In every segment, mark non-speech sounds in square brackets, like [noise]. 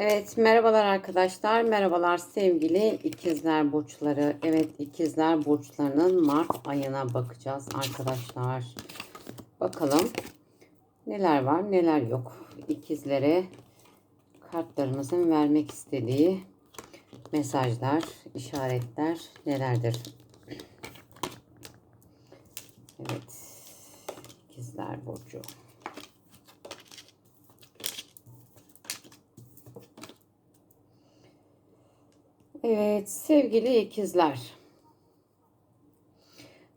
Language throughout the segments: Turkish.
Evet merhabalar arkadaşlar. Merhabalar sevgili ikizler burçları. Evet ikizler burçlarının Mart ayına bakacağız arkadaşlar. Bakalım neler var neler yok. İkizlere kartlarımızın vermek istediği mesajlar, işaretler nelerdir? Evet ikizler burcu. Evet sevgili ikizler.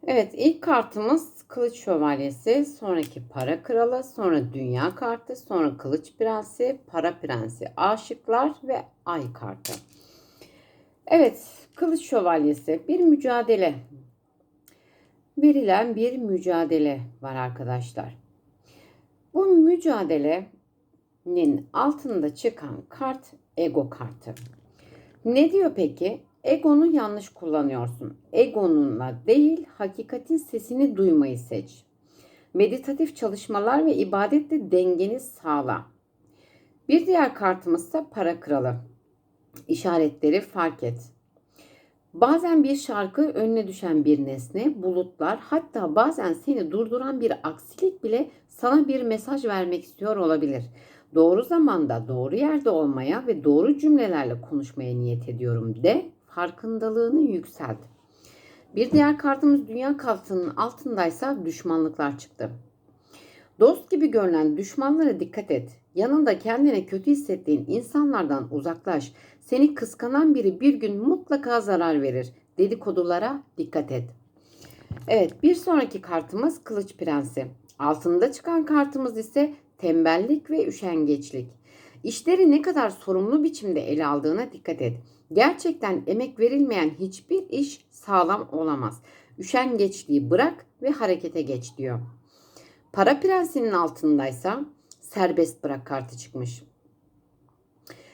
Evet ilk kartımız Kılıç Şövalyesi, sonraki Para Kralı, sonra Dünya kartı, sonra Kılıç Prensi, Para Prensi, Aşıklar ve Ay kartı. Evet Kılıç Şövalyesi bir mücadele. Verilen bir mücadele var arkadaşlar. Bu mücadelenin altında çıkan kart ego kartı. Ne diyor peki? Egonu yanlış kullanıyorsun. Egonunla değil, hakikatin sesini duymayı seç. Meditatif çalışmalar ve ibadetle dengeni sağla. Bir diğer kartımızsa para kralı. İşaretleri fark et. Bazen bir şarkı önüne düşen bir nesne, bulutlar, hatta bazen seni durduran bir aksilik bile sana bir mesaj vermek istiyor olabilir. Doğru zamanda, doğru yerde olmaya ve doğru cümlelerle konuşmaya niyet ediyorum de farkındalığını yükselt. Bir diğer kartımız dünya kartının altındaysa düşmanlıklar çıktı. Dost gibi görünen düşmanlara dikkat et. Yanında kendine kötü hissettiğin insanlardan uzaklaş. Seni kıskanan biri bir gün mutlaka zarar verir. Dedikodulara dikkat et. Evet bir sonraki kartımız Kılıç Prensi. Altında çıkan kartımız ise tembellik ve üşengeçlik. İşleri ne kadar sorumlu biçimde ele aldığına dikkat et. Gerçekten emek verilmeyen hiçbir iş sağlam olamaz. Üşengeçliği bırak ve harekete geç diyor. Para prensinin altındaysa serbest bırak kartı çıkmış.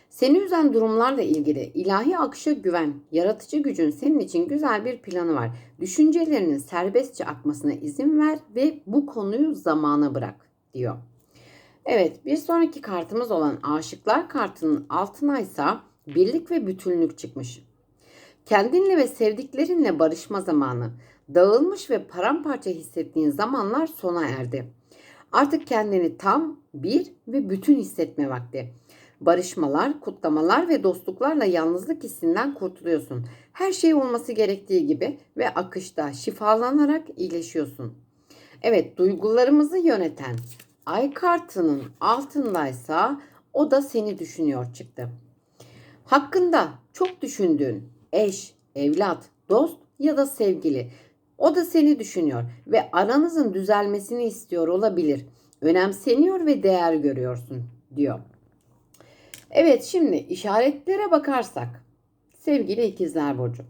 Seni üzen durumlarla ilgili ilahi akışa güven, yaratıcı gücün senin için güzel bir planı var. Düşüncelerinin serbestçe akmasına izin ver ve bu konuyu zamana bırak diyor. Evet bir sonraki kartımız olan aşıklar kartının altına ise birlik ve bütünlük çıkmış. Kendinle ve sevdiklerinle barışma zamanı. Dağılmış ve paramparça hissettiğin zamanlar sona erdi. Artık kendini tam, bir ve bütün hissetme vakti. Barışmalar, kutlamalar ve dostluklarla yalnızlık hissinden kurtuluyorsun. Her şey olması gerektiği gibi ve akışta şifalanarak iyileşiyorsun. Evet, duygularımızı yöneten ay kartının altındaysa o da seni düşünüyor çıktı. Hakkında çok düşündüğün eş, evlat, dost ya da sevgili o da seni düşünüyor ve aranızın düzelmesini istiyor olabilir. Önemseniyor ve değer görüyorsun diyor. Evet şimdi işaretlere bakarsak sevgili ikizler burcu.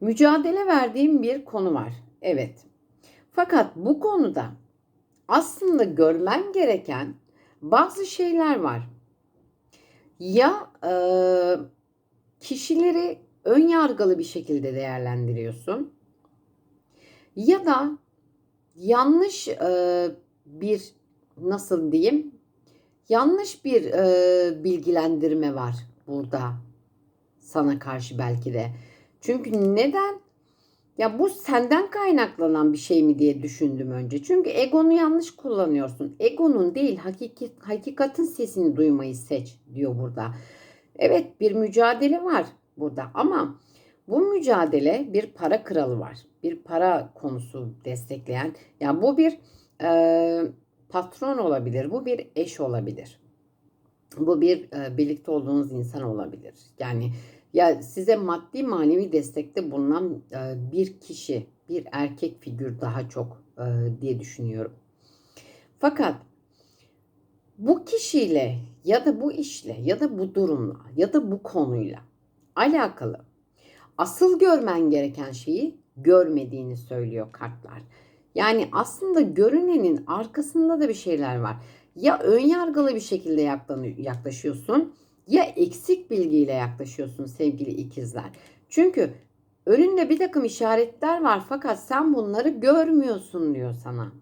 Mücadele verdiğim bir konu var. Evet. Fakat bu konuda aslında görmen gereken bazı şeyler var. Ya e, kişileri ön yargılı bir şekilde değerlendiriyorsun ya da yanlış e, bir nasıl diyeyim yanlış bir e, bilgilendirme var burada sana karşı belki de. Çünkü neden? Ya bu senden kaynaklanan bir şey mi diye düşündüm önce. Çünkü egonu yanlış kullanıyorsun. Egonun değil hakiki, hakikatin sesini duymayı seç diyor burada. Evet bir mücadele var burada ama bu mücadele bir para kralı var. Bir para konusu destekleyen. Yani bu bir e, patron olabilir. Bu bir eş olabilir. Bu bir e, birlikte olduğunuz insan olabilir. Yani ya size maddi manevi destekte bulunan e, bir kişi, bir erkek figür daha çok e, diye düşünüyorum. Fakat bu kişiyle ya da bu işle ya da bu durumla ya da bu konuyla alakalı asıl görmen gereken şeyi görmediğini söylüyor kartlar. Yani aslında görünenin arkasında da bir şeyler var. Ya ön yargılı bir şekilde yaklaşıyorsun ya eksik bilgiyle yaklaşıyorsun sevgili ikizler. Çünkü önünde bir takım işaretler var fakat sen bunları görmüyorsun diyor sana.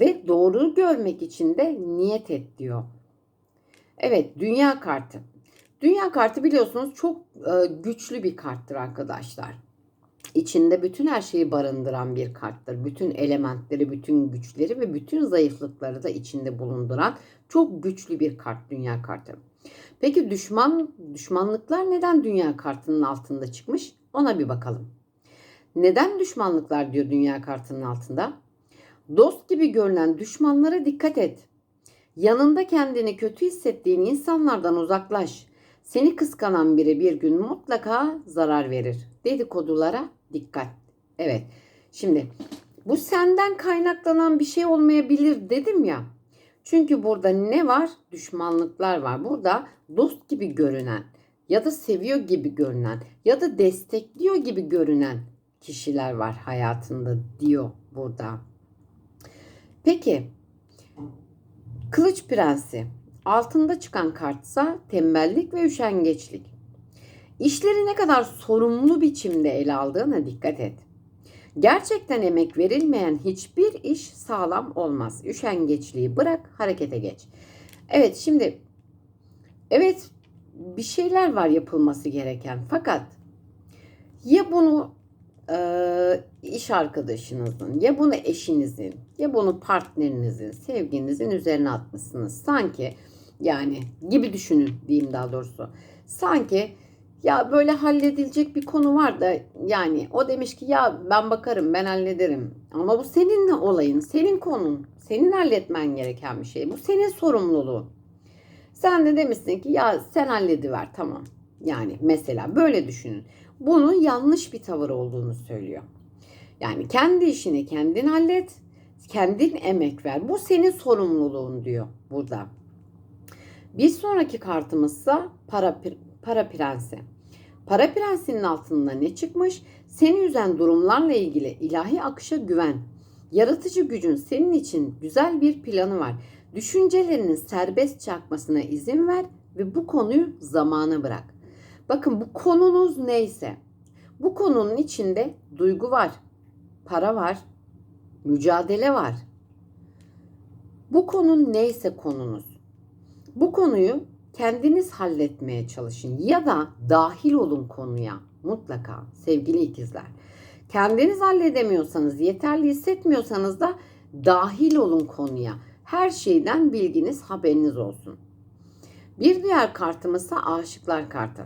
Ve doğru görmek için de niyet et diyor. Evet dünya kartı. Dünya kartı biliyorsunuz çok e, güçlü bir karttır arkadaşlar. İçinde bütün her şeyi barındıran bir karttır. Bütün elementleri, bütün güçleri ve bütün zayıflıkları da içinde bulunduran çok güçlü bir kart dünya kartı. Peki düşman düşmanlıklar neden dünya kartının altında çıkmış? Ona bir bakalım. Neden düşmanlıklar diyor dünya kartının altında? Dost gibi görünen düşmanlara dikkat et. Yanında kendini kötü hissettiğin insanlardan uzaklaş. Seni kıskanan biri bir gün mutlaka zarar verir. Dedikodulara dikkat. Evet. Şimdi bu senden kaynaklanan bir şey olmayabilir dedim ya. Çünkü burada ne var? Düşmanlıklar var. Burada dost gibi görünen ya da seviyor gibi görünen ya da destekliyor gibi görünen kişiler var hayatında diyor burada. Peki Kılıç Prensi altında çıkan kartsa tembellik ve üşengeçlik. İşleri ne kadar sorumlu biçimde ele aldığına dikkat et. Gerçekten emek verilmeyen hiçbir iş sağlam olmaz. Üşengeçliği bırak, harekete geç. Evet şimdi evet bir şeyler var yapılması gereken fakat ya bunu e, iş arkadaşınızın ya bunu eşinizin ya bunu partnerinizin sevginizin üzerine atmışsınız. Sanki yani gibi düşünün diyeyim daha doğrusu. Sanki ya böyle halledilecek bir konu var da yani o demiş ki ya ben bakarım ben hallederim. Ama bu senin olayın, senin konun, senin halletmen gereken bir şey. Bu senin sorumluluğun. Sen de demişsin ki ya sen hallediver tamam. Yani mesela böyle düşünün. Bunun yanlış bir tavır olduğunu söylüyor. Yani kendi işini kendin hallet, kendin emek ver. Bu senin sorumluluğun diyor burada. Bir sonraki kartımızsa para para prensi. Para prensinin altında ne çıkmış? Seni üzen durumlarla ilgili ilahi akışa güven. Yaratıcı gücün senin için güzel bir planı var. Düşüncelerinin serbest çakmasına izin ver ve bu konuyu zamana bırak. Bakın bu konunuz neyse bu konunun içinde duygu var, para var, mücadele var. Bu konun neyse konunuz. Bu konuyu kendiniz halletmeye çalışın ya da dahil olun konuya mutlaka sevgili ikizler. Kendiniz halledemiyorsanız, yeterli hissetmiyorsanız da dahil olun konuya. Her şeyden bilginiz, haberiniz olsun. Bir diğer kartımız ise aşıklar kartı.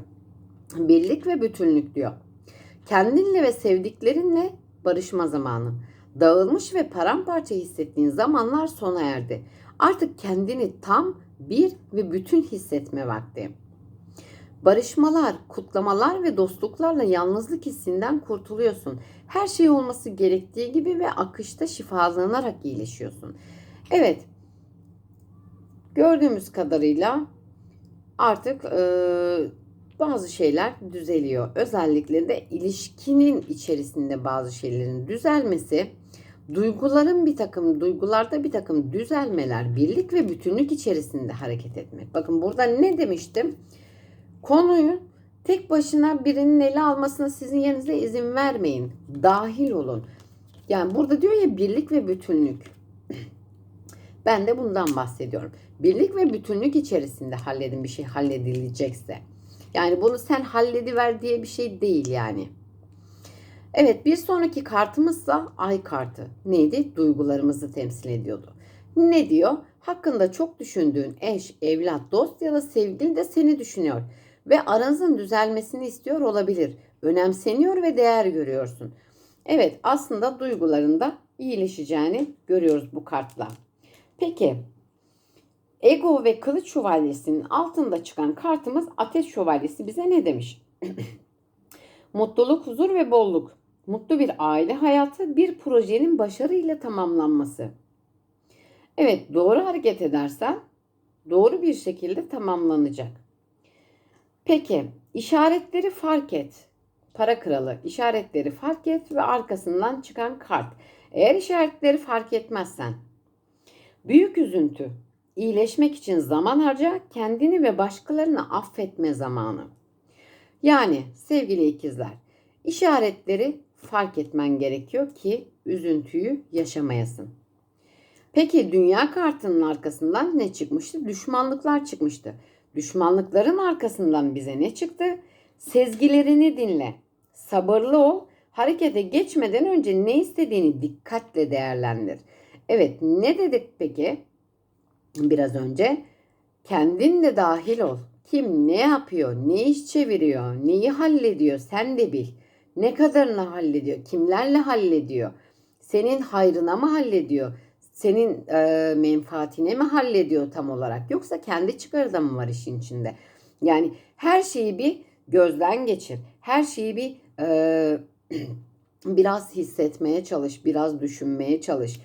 Birlik ve bütünlük diyor. Kendinle ve sevdiklerinle barışma zamanı. Dağılmış ve paramparça hissettiğin zamanlar sona erdi. Artık kendini tam bir ve bütün hissetme vakti. Barışmalar, kutlamalar ve dostluklarla yalnızlık hissinden kurtuluyorsun. Her şey olması gerektiği gibi ve akışta şifalanarak iyileşiyorsun. Evet, gördüğümüz kadarıyla artık e, bazı şeyler düzeliyor. Özellikle de ilişkinin içerisinde bazı şeylerin düzelmesi, duyguların bir takım, duygularda bir takım düzelmeler, birlik ve bütünlük içerisinde hareket etmek. Bakın burada ne demiştim? Konuyu tek başına birinin ele almasına sizin yerinize izin vermeyin. Dahil olun. Yani burada diyor ya birlik ve bütünlük. [clears throat] Ben de bundan bahsediyorum. Birlik ve bütünlük içerisinde halledin bir şey halledilecekse. Yani bunu sen hallediver diye bir şey değil yani. Evet bir sonraki kartımızsa ay kartı. Neydi? Duygularımızı temsil ediyordu. Ne diyor? Hakkında çok düşündüğün eş, evlat, dost ya da sevgili de seni düşünüyor. Ve aranızın düzelmesini istiyor olabilir. Önemseniyor ve değer görüyorsun. Evet aslında duygularında iyileşeceğini görüyoruz bu kartla. Peki Ego ve Kılıç Şövalyesi'nin altında çıkan kartımız Ateş Şövalyesi bize ne demiş? [clears throat] Mutluluk, huzur ve bolluk. Mutlu bir aile hayatı bir projenin başarıyla tamamlanması. Evet doğru hareket edersen doğru bir şekilde tamamlanacak. Peki işaretleri fark et. Para kralı işaretleri fark et ve arkasından çıkan kart. Eğer işaretleri fark etmezsen büyük üzüntü, iyileşmek için zaman harca, kendini ve başkalarını affetme zamanı. Yani sevgili ikizler, işaretleri fark etmen gerekiyor ki üzüntüyü yaşamayasın. Peki dünya kartının arkasından ne çıkmıştı? Düşmanlıklar çıkmıştı. Düşmanlıkların arkasından bize ne çıktı? Sezgilerini dinle. Sabırlı ol. Harekete geçmeden önce ne istediğini dikkatle değerlendir. Evet, ne dedik peki? Biraz önce kendin de dahil ol. Kim ne yapıyor, ne iş çeviriyor, neyi hallediyor sen de bil. Ne kadarını hallediyor, kimlerle hallediyor, senin hayrına mı hallediyor, senin e, menfaatine mi hallediyor tam olarak yoksa kendi çıkarı da mı var işin içinde? Yani her şeyi bir gözden geçir. Her şeyi bir e, [clears throat] biraz hissetmeye çalış, biraz düşünmeye çalış.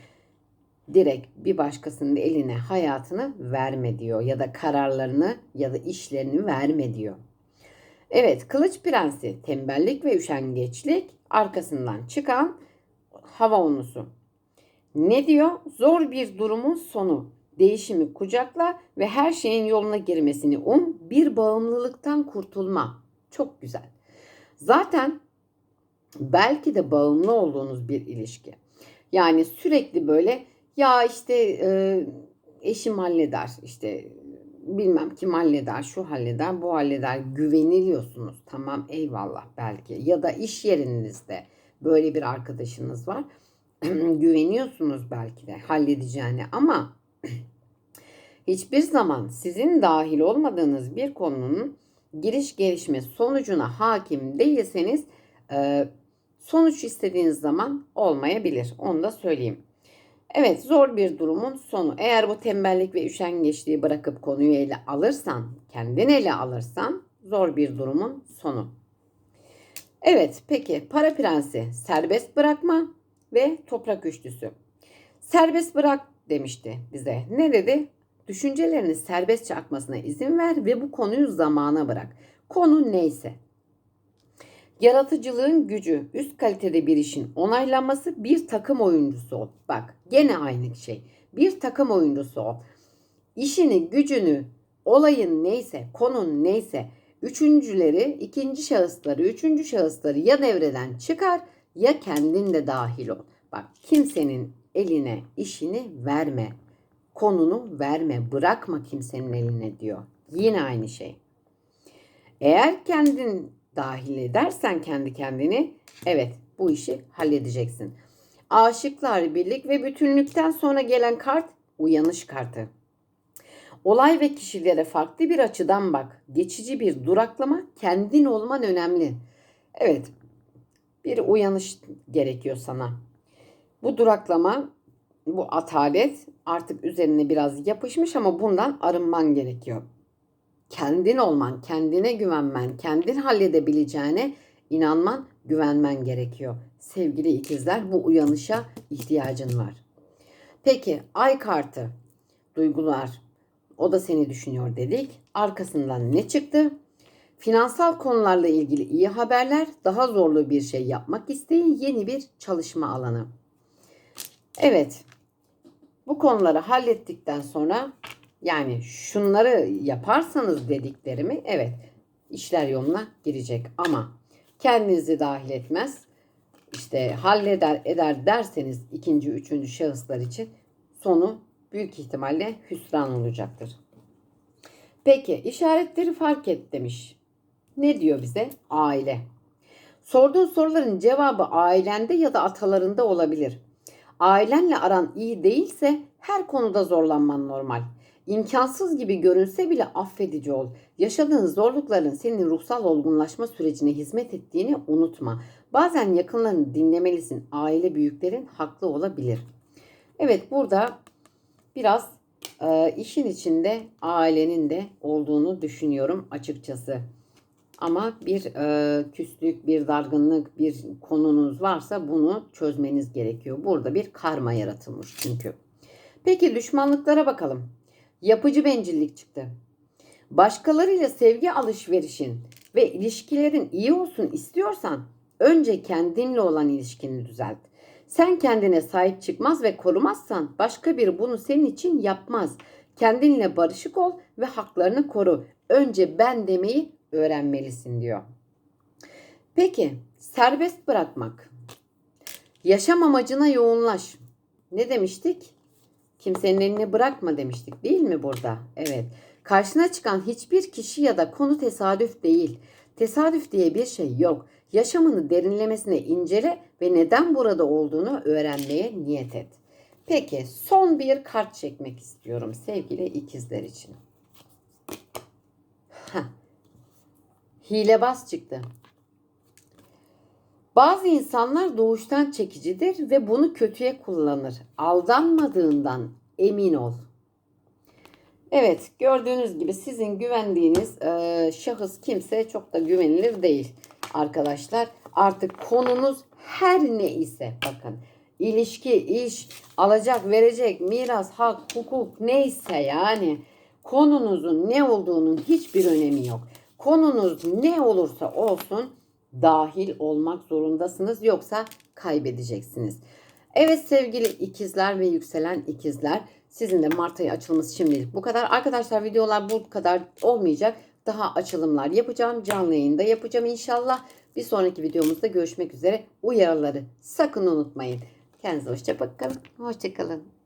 Direkt bir başkasının eline hayatını verme diyor ya da kararlarını ya da işlerini verme diyor. Evet, Kılıç Prensi tembellik ve üşengeçlik arkasından çıkan hava onusu. Ne diyor? Zor bir durumun sonu. Değişimi kucakla ve her şeyin yoluna girmesini um. Bir bağımlılıktan kurtulma. Çok güzel. Zaten belki de bağımlı olduğunuz bir ilişki. Yani sürekli böyle ya işte e, eşim halleder işte bilmem kim halleder şu halleder bu halleder güveniliyorsunuz tamam eyvallah belki ya da iş yerinizde böyle bir arkadaşınız var [clears throat] güveniyorsunuz belki de halledeceğine ama [clears throat] hiçbir zaman sizin dahil olmadığınız bir konunun giriş gelişme sonucuna hakim değilseniz sonuç istediğiniz zaman olmayabilir. Onu da söyleyeyim. Evet zor bir durumun sonu. Eğer bu tembellik ve üşengeçliği bırakıp konuyu ele alırsan, kendin ele alırsan zor bir durumun sonu. Evet peki para prensi serbest bırakma ve toprak üçlüsü. Serbest bırak demişti bize. Ne dedi? Düşüncelerini serbestçe akmasına izin ver ve bu konuyu zamana bırak. Konu neyse. Yaratıcılığın gücü, üst kalitede bir işin onaylanması bir takım oyuncusu ol. Bak gene aynı şey. Bir takım oyuncusu ol. İşini, gücünü, olayın neyse, konun neyse, üçüncüleri, ikinci şahısları, üçüncü şahısları ya devreden çıkar ya kendin de dahil ol. Bak kimsenin eline işini verme. Konunu verme. Bırakma kimsenin eline diyor. Yine aynı şey. Eğer kendin dahil edersen kendi kendini evet bu işi halledeceksin. Aşıklar birlik ve bütünlükten sonra gelen kart uyanış kartı. Olay ve kişilere farklı bir açıdan bak. Geçici bir duraklama, kendin olman önemli. Evet, bir uyanış gerekiyor sana. Bu duraklama, bu atalet artık üzerine biraz yapışmış ama bundan arınman gerekiyor. Kendin olman, kendine güvenmen, kendin halledebileceğine inanman, güvenmen gerekiyor. Sevgili ikizler bu uyanışa ihtiyacın var. Peki ay kartı, duygular, o da seni düşünüyor dedik. Arkasından ne çıktı? Finansal konularla ilgili iyi haberler, daha zorlu bir şey yapmak isteği, yeni bir çalışma alanı. Evet, bu konuları hallettikten sonra yani şunları yaparsanız dediklerimi evet işler yoluna girecek ama kendinizi dahil etmez. İşte halleder eder derseniz ikinci, üçüncü şahıslar için sonu büyük ihtimalle hüsran olacaktır. Peki işaretleri fark et demiş. Ne diyor bize? Aile. Sorduğun soruların cevabı ailende ya da atalarında olabilir. Ailenle aran iyi değilse her konuda zorlanman normal. İmkansız gibi görünse bile affedici ol. Yaşadığın zorlukların senin ruhsal olgunlaşma sürecine hizmet ettiğini unutma. Bazen yakınlarını dinlemelisin. Aile büyüklerin haklı olabilir. Evet burada biraz e, işin içinde ailenin de olduğunu düşünüyorum açıkçası. Ama bir e, küslük, bir dargınlık, bir konunuz varsa bunu çözmeniz gerekiyor. Burada bir karma yaratılmış çünkü. Peki düşmanlıklara bakalım. Yapıcı bencillik çıktı. Başkalarıyla sevgi alışverişin ve ilişkilerin iyi olsun istiyorsan önce kendinle olan ilişkini düzelt. Sen kendine sahip çıkmaz ve korumazsan başka biri bunu senin için yapmaz. Kendinle barışık ol ve haklarını koru. Önce ben demeyi öğrenmelisin diyor. Peki serbest bırakmak. Yaşam amacına yoğunlaş. Ne demiştik? Kimsenin eline bırakma demiştik değil mi burada? Evet. Karşına çıkan hiçbir kişi ya da konu tesadüf değil. Tesadüf diye bir şey yok. Yaşamını derinlemesine incele ve neden burada olduğunu öğrenmeye niyet et. Peki son bir kart çekmek istiyorum sevgili ikizler için. Heh. Hilebaz çıktı. Bazı insanlar doğuştan çekicidir ve bunu kötüye kullanır. Aldanmadığından emin ol. Evet, gördüğünüz gibi sizin güvendiğiniz e, şahıs kimse çok da güvenilir değil arkadaşlar. Artık konunuz her ne ise bakın ilişki, iş, alacak, verecek, miras, hak, hukuk neyse yani konunuzun ne olduğunun hiçbir önemi yok. Konunuz ne olursa olsun dahil olmak zorundasınız yoksa kaybedeceksiniz. Evet sevgili ikizler ve yükselen ikizler sizin de Mart ayı açılması şimdilik bu kadar. Arkadaşlar videolar bu kadar olmayacak. Daha açılımlar yapacağım. Canlı yayında yapacağım inşallah. Bir sonraki videomuzda görüşmek üzere. Uyarıları sakın unutmayın. Kendinize hoşça bakın. Hoşça kalın.